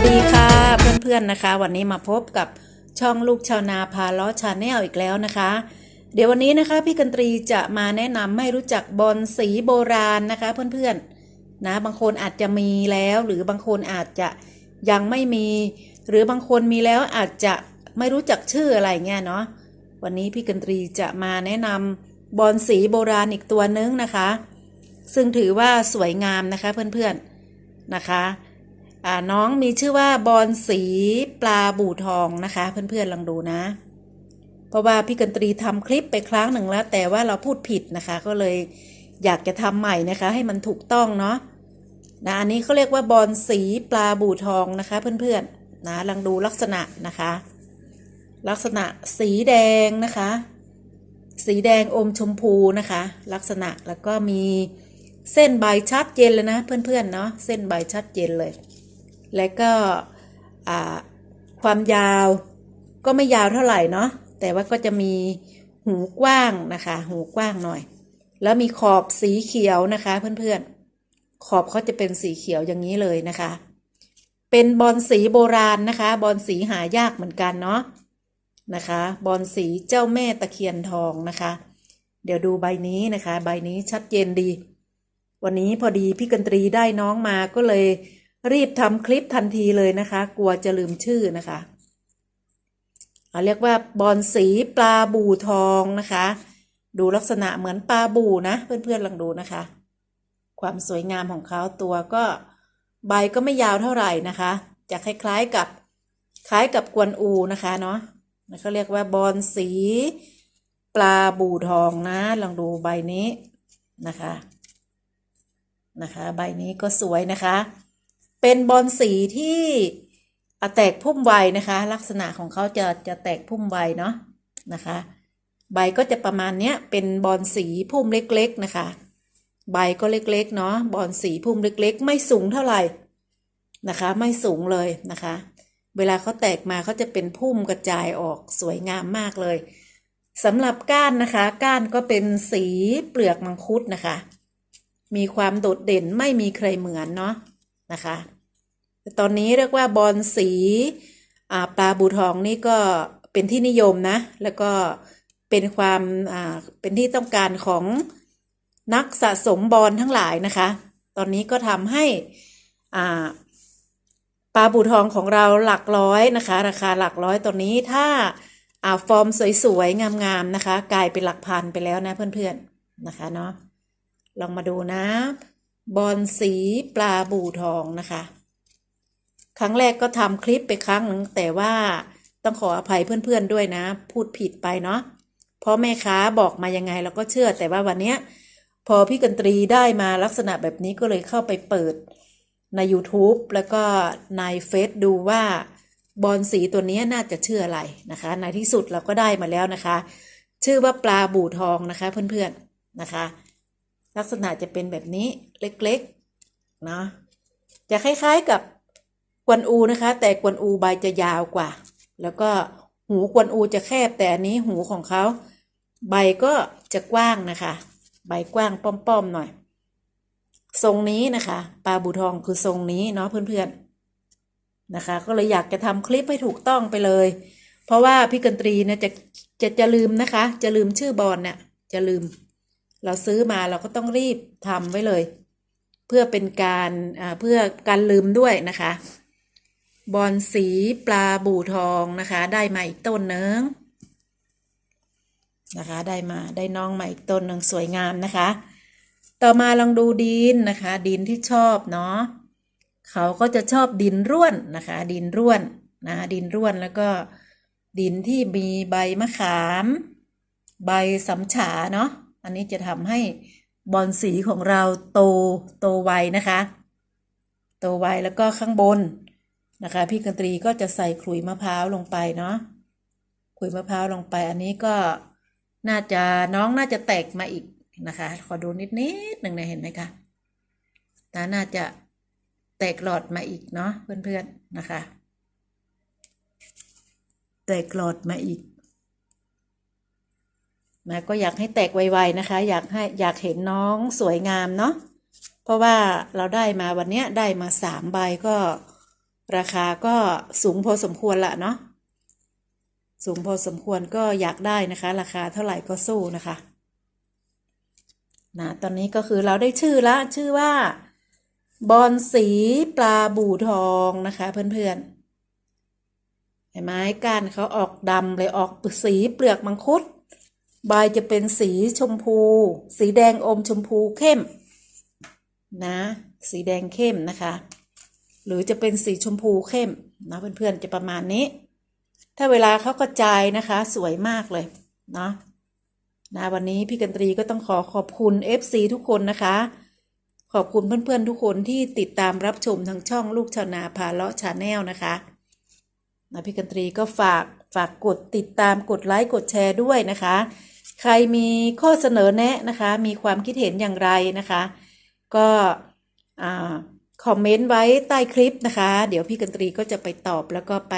วัสดีค่ะเพื่อนๆนะคะ วันนี้มาพบกับช่องลูกชาวนาพาล้อชาแนลอีกแล้วนะคะ เดี๋ยววันนี้นะคะพี่กันตรีจะมาแนะนำให้รู้จักบอลสีโบราณนะคะ เพื่อนๆนะบางคนอาจจะมีแล้ว หรือบางคนอาจจะยังไม่มี หรือบางคนมีแล้วอาจจะไม่รู้จักชื่ออะไรเงี้ยเนาะวันนี้พี่กันตรีจะมาแนะนำบอลสีโบราณอีกตัวนึงนะคะ ซึ่งถือว่าสวยงามนะคะเพื่อนๆนะคะ น้องมีชื่อว่าบอลสีปลาบู่ทองนะคะ เพื่อนๆลองดูนะ เพราะว่าพี่กันตรีทำคลิปไปครั้งหนึ่งแล้ว แต่ว่าเราพูดผิดนะคะ ก็เลยอยากจะทำใหม่นะคะ ให้มันถูกต้องเนาะนะอันนี้เขาเรียกว่าบอลสีปลาบู่ทองนะคะ เพื่อนๆนะลองดูลักษณะนะคะ ลักษณะสีแดงนะคะ สีแดงอมชมพูนะคะ ลักษณะแล้วก็มีเส้นใบชัดเจนเลยนะ เพื่อนๆเนาะเส้นใบชัดเจนเลย และก็ความยาวก็ไม่ยาวเท่าไหร่เนาะแต่ว่าก็จะมีหูกว้างนะคะ หูกว้างหน่อย แล้วมีขอบสีเขียวนะคะ เพื่อนๆ ขอบเขาจะเป็นสีเขียวอย่างนี้เลยนะคะ เป็นบอลสีโบราณนะคะ บอลสีหายากเหมือนกันเนาะนะคะ บอลสีเจ้าแม่ตะเคียนทองนะคะ เดี๋ยวดูใบนี้นะคะ ใบนี้ชัดเจนดี วันนี้พอดีพี่กันตรีได้น้องมาก็เลย รีบทำคลิปทันทีเลยนะคะ กลัวจะลืมชื่อนะคะเอาเรียกว่าบอลสีปลาบูทองนะคะ ดูลักษณะเหมือนปลาบูนะ เพื่อนๆลองดูนะคะ ความสวยงามของเขาตัวก็ใบก็ไม่ยาวเท่าไหร่นะคะ จะคล้ายๆกับคล้ายกับกวนอูนะคะเนาะเขาเรียกว่าบอลสีปลาบูทองนะลองดูใบนี้นะคะนะคะ ใบนี้ก็สวยนะคะ เป็นบอลสีที่แตกพุ่มไวนะคะ ลักษณะของเขาจะจะแตกพุ่มไวเนาะนะคะ ใบก็จะประมาณเนี้ยเป็นบอลสีพุ่มเล็กๆนะคะ ใบก็เล็กๆเนาะบอลสีพุ่มเล็กๆ ไม่สูงเท่าไหร่นะคะ ไม่สูงเลยนะคะ เวลาเขาแตกมาเขาจะเป็นพุ่มกระจายออกสวยงามมากเลยสำหรับก้านนะคะ ก้านก็เป็นสีเปลือกมังคุดนะคะ มีความโดดเด่นไม่มีใครเหมือนเนาะ นะคะ ตอนนี้เรียกว่าบอลสีปลาบูทองนี่ก็เป็นที่นิยมนะ แล้วก็เป็นความเป็นที่ต้องการของนักสะสมบอลทั้งหลายนะคะ ตอนนี้ก็ทำให้ปลาบูทองของเราหลักร้อยนะคะ ราคาหลักร้อยตอนนี้ถ้าอาฟอร์มสวยๆ งามๆ นะคะ กลายเป็นหลักพันไปแล้วนะเพื่อนๆ นะคะเนาะลองมาดูนะ บอลสีปลาบูทองนะคะ ครั้งแรกก็ทำคลิปไปครั้งหนึ่งแต่ว่าต้องขออภัยเพื่อนๆด้วยนะ พูดผิดไปเนาะเพราะแม่ค้าบอกมายังไงเราก็เชื่อ แต่ว่าวันเนี้ยพอพี่กันตรีได้มาลักษณะแบบนี้ก็เลยเข้าไปเปิดใน YouTube แล้วก็ในเฟซดูว่าบอลสีตัวนี้น่าจะชื่ออะไรนะคะ ในที่สุดเราก็ได้มาแล้วนะคะ ชื่อว่าปลาบูทองนะคะเพื่อนๆนะคะ ลักษณะจะเป็นแบบนี้เล็กๆนะจะคล้ายๆกับกวนอูนะคะ แต่กวนอูใบจะยาวกว่า แล้วก็หูกวนอูจะแคบแต่อันนี้หูของเขาใบก็จะกว้างนะคะ ใบกว้างป้อมๆหน่อย ทรงนี้นะคะปลาบูทองคือทรงนี้เนาะเพื่อนๆนะคะ ก็เลยอยากจะทำคลิปให้ถูกต้องไปเลย เพราะว่าพี่กันตรีเนี่ยจะจะจะลืมนะคะ จะลืมชื่อบอลเนี่ยจะลืม เราซื้อมาเราก็ต้องรีบทำไว้เลย เพื่อเป็นการเพื่อการลืมด้วยนะคะ บอลสีปลาบูทองนะคะ ได้มาอีกต้นหนึ่งนะคะ ได้มาได้น้องใหม่อีกต้นหนึ่งสวยงามนะคะ ต่อมาลองดูดินนะคะ ดินที่ชอบเนาะเขาก็จะชอบดินร่วนนะคะ ดินร่วนนะดินร่วนแล้วก็ดินที่มีใบมะขาม ใบสำฉาเนาะ อันนี้จะทำให้บอลสีของเราโตโตไวนะคะ โตไวแล้วก็ข้างบนนะคะ พี่กันตรีก็จะใส่ขลุยมะพร้าวลงไปเนาะขลุยมะพร้าวลงไป อันนี้ก็น่าจะน้องน่าจะแตกมาอีกนะคะ ขอดูนิดนิดหนึ่งนะเห็นไหมคะน่าน่าจะแตกหลอดมาอีกเนาะเพื่อนๆนะคะ แตกหลอดมาอีก นะก็อยากให้แตกไวๆนะคะ อยากให้อยากเห็นน้องสวยงามเนาะเพราะว่าเราได้มาวันเนี้ยได้มาสามใบก็ราคาก็สูงพอสมควรละเนาะสูงพอสมควรก็อยากได้นะคะ ราคาเท่าไหร่ก็สู้นะคะนะตอนนี้ก็คือเราได้ชื่อละชื่อว่าบอนสีปลาบู่ทองนะคะ เพื่อนๆเห็นไหมก้านเขาออกดำเลยออกสีเปลือกมังคุด ใบจะเป็นสีชมพู สีแดงอมชมพูเข้ม นะ สีแดงเข้มนะคะ หรือจะเป็นสีชมพูเข้มนะเพื่อนๆจะประมาณนี้ ถ้าเวลาเขากระจายนะคะ สวยมากเลยเนาะนะวันนี้พี่กันตรีก็ต้องขอขอบคุณ FC ทุกคนนะคะ ขอบคุณเพื่อนๆทุกคนที่ติดตามรับชมทางช่องลูกชาวนาพาเลาะชาแนลนะคะนะพี่กันตรีก็ฝาก ฝากกดติดตามกดไลค์กดแชร์ด้วยนะคะ ใครมีข้อเสนอแนะนะคะ มีความคิดเห็นอย่างไรนะคะ ก็คอมเมนต์ไว้ใต้คลิปนะคะ เดี๋ยวพี่กันตรีก็จะไปตอบแล้วก็ไป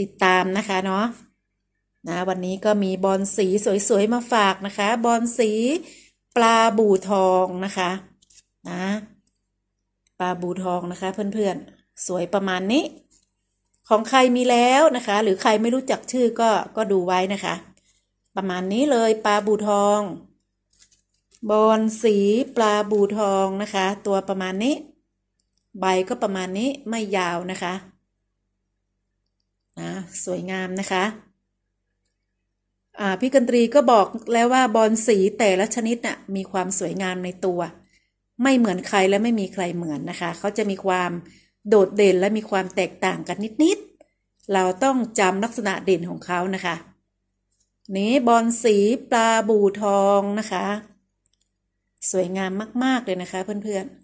ติดตามนะคะเนาะนะวันนี้ก็มีบอลสีสวยๆมาฝากนะคะ บอลสีปลาบูทองนะคะนะปลาบูทองนะคะเพื่อนๆ สวยประมาณนี้ ของใครมีแล้วนะคะ หรือใครไม่รู้จักชื่อก็ก็ดูไว้นะคะ ประมาณนี้เลยปลาบูทอง บอลสีปลาบูทองนะคะ ตัวประมาณนี้ ใบก็ประมาณนี้ไม่ยาวนะคะนะสวยงามนะคะพี่กันตรีก็บอกแล้วว่าบอลสีแต่ละชนิดน่ะมีความสวยงามในตัว ไม่เหมือนใครและไม่มีใครเหมือนนะคะ เขาจะมีความ โดดเด่นและมีความแตกต่างกันนิดๆ เราต้องจำลักษณะเด่นของเขานะคะ นี้บอลสีปลาบูทองนะคะ สวยงามมาก ๆ เลยนะคะเพื่อนๆ